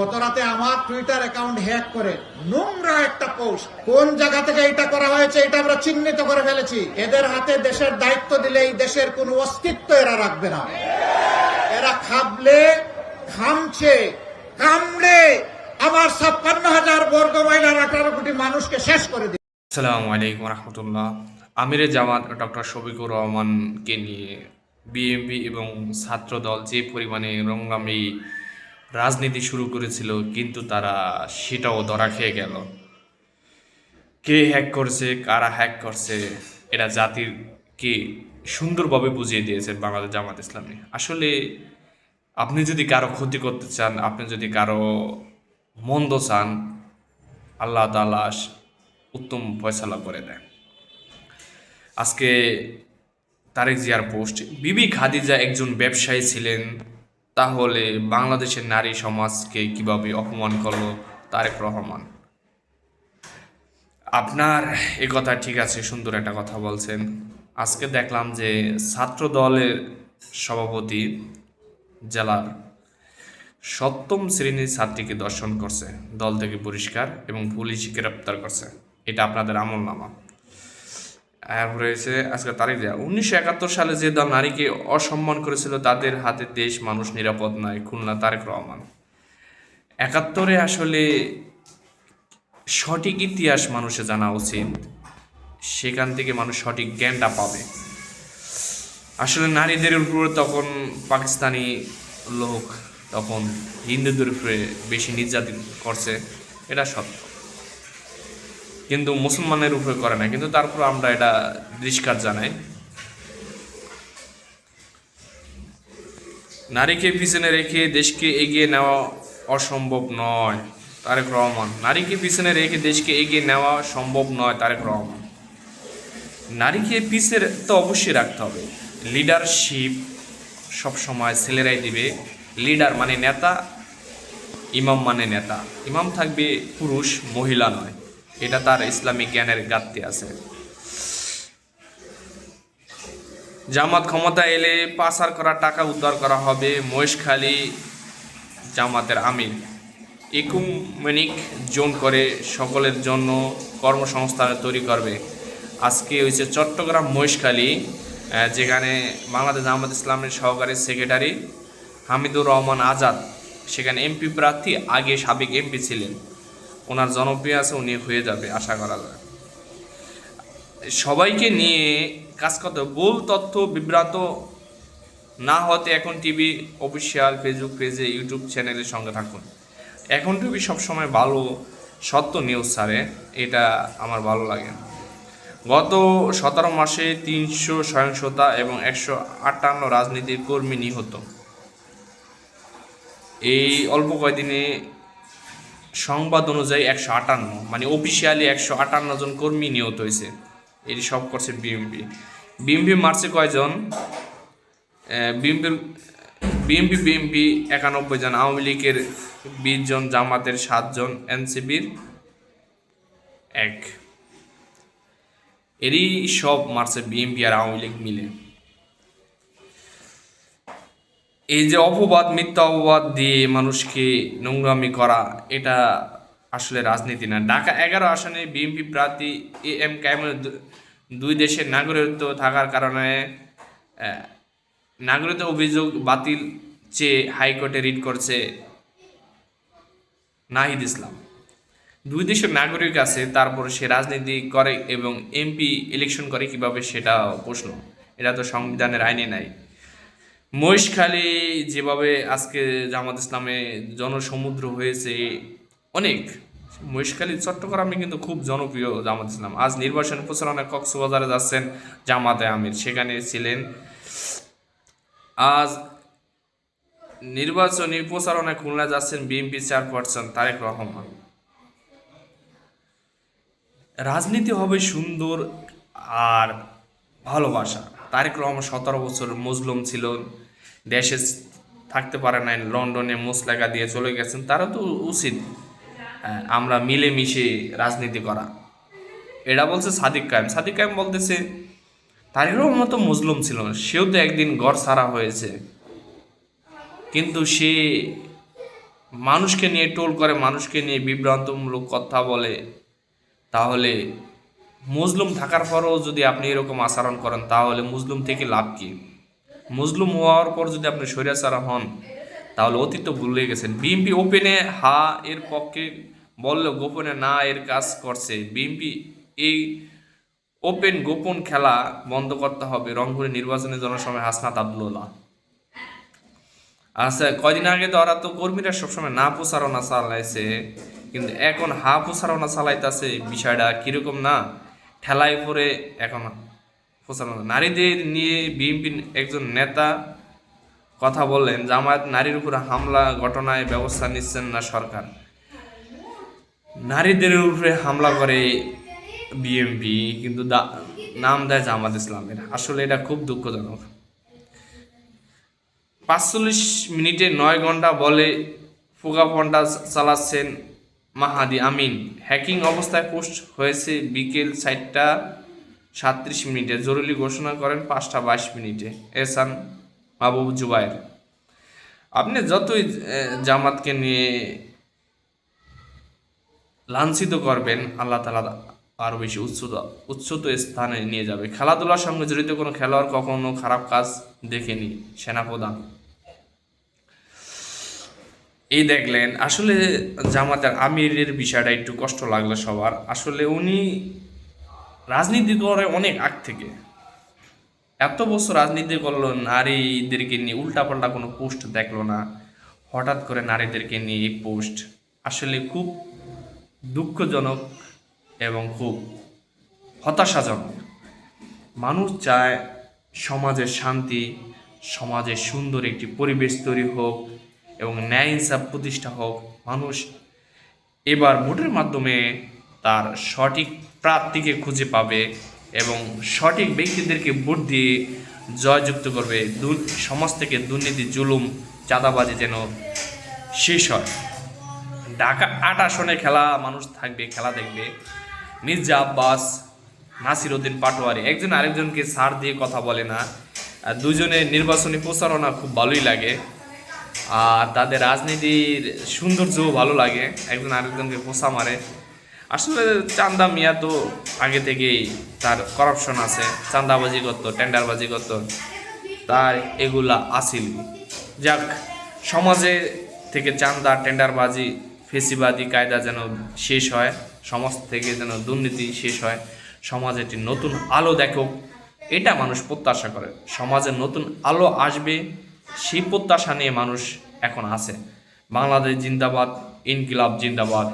গত রাতে আমার টুইটার অ্যাকাউন্ট হ্যাক করে নোংরা একটা পোস্ট কোন জায়গা থেকে এটা করা হয়েছে এটা আমরা চিহ্নিত করে ফেলেছি। এদের হাতে দেশের দায়িত্ব দিলে এই দেশের কোনো অস্তিত্ব এরা রাখবে না। এরা খাবলে, খামছে, কামড়ে আমার ছাপ্পান্ন হাজার বর্গ মাইলার আঠারো কোটি মানুষকে শেষ করে দিবে। আসসালামু আলাইকুম রহমতুল্লাহ। আমিরে জামাত ডক্টর শফিকুর রহমানকে নিয়ে বিএনপি এবং ছাত্রদল যে পরিমাণে রঙ্গামি রাজনীতি শুরু করেছিল, কিন্তু তারা সেটাও ধরা খেয়ে গেল। কে হ্যাক করছে, কারা হ্যাক করছে, এটা জাতিরকে সুন্দরভাবে বুঝিয়ে দিয়েছেন বাংলাদেশ জামাত ইসলামী। আসলে আপনি যদি কারও ক্ষতি করতে চান, আপনি যদি কারও মন্দ চান, আল্লাহ তালা উত্তম ফয়সালা করে দেন। আজকে তারেক জিয়ার পোস্ট, বিবি খাদিজা একজন ব্যবসায়ী ছিলেন তাহলে বাংলাদেশের নারী সমাজকে কীভাবে অপমান করল তারেক রহমান। আপনার এ কথা ঠিক আছে, সুন্দর একটা কথা বলছেন। আজকে দেখলাম যে ছাত্র দলের সভাপতি জেলার সপ্তম শ্রেণির ছাত্রীকে দর্শন করছে, দল থেকে পরিষ্কার এবং পুলিশ গ্রেপ্তার করছে। এটা আপনাদের আমল নামা এরপর রয়েছে আজকে তারিখ দেওয়া উনিশশো একাত্তর সালে যে দল নারীকে অসম্মান করেছিল, তাদের হাতে দেশ মানুষ নিরাপদ নয়, খুলনা তারেক রহমান। একাত্তরে আসলে সঠিক ইতিহাস মানুষের জানা উচিত। সেখান থেকে মানুষ সঠিক জ্ঞানটা পাবে। আসলে নারীদের উপরে তখন পাকিস্তানি লোক, তখন হিন্দুদের উপরে বেশি নির্যাতন করছে, এটা সত্য। কিন্তু মুসলমানের উপরে করে না। কিন্তু তারপর আমরা এটা দৃষ্কার জানাই। নারীকে পিছনে রেখে দেশকে এগিয়ে নেওয়া অসম্ভব নয়, তারেক রহমান। নারীকে পিছনে রেখে দেশকে এগিয়ে নেওয়া সম্ভব নয়, তারেক রহমান। নারীকে পিছের তো অবশ্যই রাখতে হবে। লিডারশিপ সব সময় ছেলেরাই দিবে। লিডার মানে নেতা, ইমাম মানে নেতা। ইমাম থাকবে পুরুষ, মহিলা নয়। এটা তার ইসলামিক জ্ঞানের ঘাটতি আছে। জামাত ক্ষমতা এলে পাচার করা, টাকা উদ্ধার করা হবে মহেশখালী জামাতের আমির। ইকুমেনিক জোন করে সকলের জন্য কর্মসংস্থান তৈরি করবে। আজকে হয়েছে চট্টগ্রাম মহেশখালী যেখানে বাংলাদেশ জামাত ইসলামের সহকারী সেক্রেটারি হামিদুর রহমান আজাদ, সেখানে এমপি প্রার্থী, আগে সাবেক এমপি ছিলেন। ওনার জনপ্রিয় আছে, উনি হয়ে যাবে আশা করা যায়। সবাইকে নিয়ে কাজ করতে। ভুল তথ্য বিভ্রান্ত না হতে এখন টিভি অফিসিয়াল ফেসবুক পেজে ইউটিউব চ্যানেলের সঙ্গে থাকুন। এখন টিভি সবসময় ভালো, সত্য নিউজ ছাড়ে, এটা আমার ভালো লাগে। গত সতেরো মাসে তিনশো সহিংসতা এবং একশো আটান্ন রাজনীতির কর্মী নিহত। এই অল্প কয়দিনে সংবাদ অনুযায়ী একশো আটান্ন মানে অফিসিয়ালি একশো আটান্ন জন কর্মী নিহত হয়েছে। এটি সব করছে বিএমপি বিএমপি মারছে কয়জন? বিএমপির বিএমপি বিএমপি একানব্বই জন, আওয়ামী লীগের বিশ জন, জামাতের সাতজন এনসিপির এক। এরই সব মারছে বিএমপি আর আওয়ামী লীগ মিলে। এই যে অপবাদ, মিথ্যা অপবাদ দিয়ে মানুষকে নোংরামি করা, এটা আসলে রাজনীতি না। ঢাকা এগারো আসনে বিএনপি প্রার্থী এ এম কাইমুল দুই দেশের নাগরিকত্ব থাকার কারণে নাগরিকত্ব অভিযোগ বাতিল চেয়ে হাইকোর্টে রিট করছে নাহিদ ইসলাম। দুই দেশের নাগরিক আছে, তারপর সে রাজনীতি করে এবং এমপি ইলেকশন করে, কীভাবে সেটা প্রশ্ন। এটা তো সংবিধানের আইনে নাই। মহেশখালী যেভাবে আজকে জামাত ইসলামে জনসমুদ্র হয়েছে, অনেক। মহেশখালী, চট্টগ্রামে কিন্তু খুব জনপ্রিয় জামাত ইসলাম। আজ নির্বাচন প্রচারণায় কক্সবাজারে যাচ্ছেন জামাতে আমির। সেখানে ছিলেন। আজ নির্বাচনী প্রচারণায় খুলনা যাচ্ছেন বিএনপি চেয়ারপারসন তারেক রহমান। রাজনীতি হবে সুন্দর আর ভালোবাসা। তারেক রহমান সতেরো বছর মুসলিম ছিল দেশে থাকতে পারে নাই, লন্ডনে মুসলেখা দিয়ে চলে গেছেন, তারা তো উচিত আমরা মিলেমিশে রাজনীতি করা। এটা বলছে সাদিক কায়েম। সাদিক কায়েম বলতেছে তারেক মতো মুসলিম ছিল সেও তো একদিন ঘর সারা হয়েছে। কিন্তু সে মানুষকে নিয়ে টোল করে, মানুষকে নিয়ে বিভ্রান্তমূলক কথা বলে, তাহলে মুসলিম থাকার পরও যদি আপনি এরকম আচরণ করেন, তাহলে মুসলিম থেকে লাভ কি? মুসলিম হওয়ার পর যদি আপনি স্বৈরাচারা হন, তাহলে অতীত ভুলে গেছেন। বিএনপি ওপেনে হা এর পক্ষে বললে গোপনে না এর কাজ করছে। বিএনপি এই ওপেন গোপন খেলা বন্ধ করতে হবে। রংপুরে নির্বাচনের জনসময় হাসনাত আবদুল্লাহ। আচ্ছা কয়দিন আগে তো ওরা তো কর্মীরা সবসময় না প্রচারণা চালাইছে, কিন্তু এখন হা প্রচারণা চালাইতেছে বিষয়টা কীরকম না? ঠেলায় পরে এখন প্রচারণা। নারীদের নিয়ে বিএনপির একজন নেতা কথা বললেন, জামায়াত নারীর উপর হামলা ঘটনায় ব্যবস্থা নিচ্ছেন না সরকার। নারীদের উপরে হামলা করে বিএমপি কিন্তু নাম দেয় জামাত ইসলামের। আসলে এটা খুব দুঃখজনক। পাঁচচল্লিশ মিনিটে নয় ঘণ্টা বলে ফুগা ফুগাফন্ডা চালাচ্ছেন মাহাদি আমিন। হ্যাকিং অবস্থায় পোস্ট হয়েছে বিকেল চারটা। সাতত্রিশ মিনিটে। জরুরি ঘোষণা করেন পাঁচটা বাইশ মিনিটে। এসান মাহবুব জুবাইর আপনি যতই জামাতকে নিয়ে লাঞ্ছিত করবেন, আল্লাহ তালা আরও বেশি উচ্চত উচ্চত স্থানে নিয়ে যাবে। খেলাধুলার সঙ্গে জড়িত কোনো খেলোয়াড় কখনো খারাপ কাজ দেখেনি, সেনাপ্রধান। এই দেখলেন, আসলে জামাতের আমিরের বিষয়টা একটু কষ্ট লাগল সবার। আসলে উনি রাজনীতি করে অনেক আগ থেকে। এত বছর রাজনীতি করল নারীদেরকে নিয়ে, উল্টাপাল্টা কোনো পোস্ট দেখল না। হঠাৎ করে নারীদেরকে নিয়ে এই পোস্ট আসলে খুব দুঃখজনক এবং খুব হতাশাজনক। মানুষ চায় সমাজের শান্তি সমাজে সুন্দর একটি পরিবেশ তৈরি হোক এবং ন্যায় ইনসাফ প্রতিষ্ঠা হোক। মানুষ এবার ভোটের মাধ্যমে তার সঠিক প্রার্থীকে খুঁজে পাবে এবং সঠিক ব্যক্তিদেরকে ভোট দিয়ে জয়যুক্ত করবে। সমাজ থেকে দুর্নীতি, জুলুম, চাঁদাবাজি যেন শেষ হয়। ঢাকা আট আসনে খেলা, মানুষ থাকবে, খেলা দেখবে। মির্জা আব্বাস, নাসির উদ্দিন পাটোয়ারি, একজন আরেকজনকে সার দিয়ে কথা বলে না। আর দুজনে নির্বাচনী প্রচারণা খুব ভালোই লাগে। আর তাদের রাজনীতির সৌন্দর্যও ভালো লাগে। একজন আরেকজনকে পোষা মারে। আসলে চান্দা মিয়া তো আগে থেকেই তার করাপশন আছে চান্দাবাজি করতো টেন্ডারবাজি করতো, তার এগুলা আসিল যাক, সমাজে থেকে চান্দা টেন্ডারবাজি ফেসিবাদী কায়দা যেন শেষ হয়, সমাজ থেকে যেন দুর্নীতি শেষ হয়, সমাজে একটি নতুন আলো দেখো এটা মানুষ প্রত্যাশা করে। সমাজে নতুন আলো আসবে, সেই প্রত্যাশা নিয়ে মানুষ এখন আছে। বাংলাদেশ জিন্দাবাদ, ইনকিলাব জিন্দাবাদ।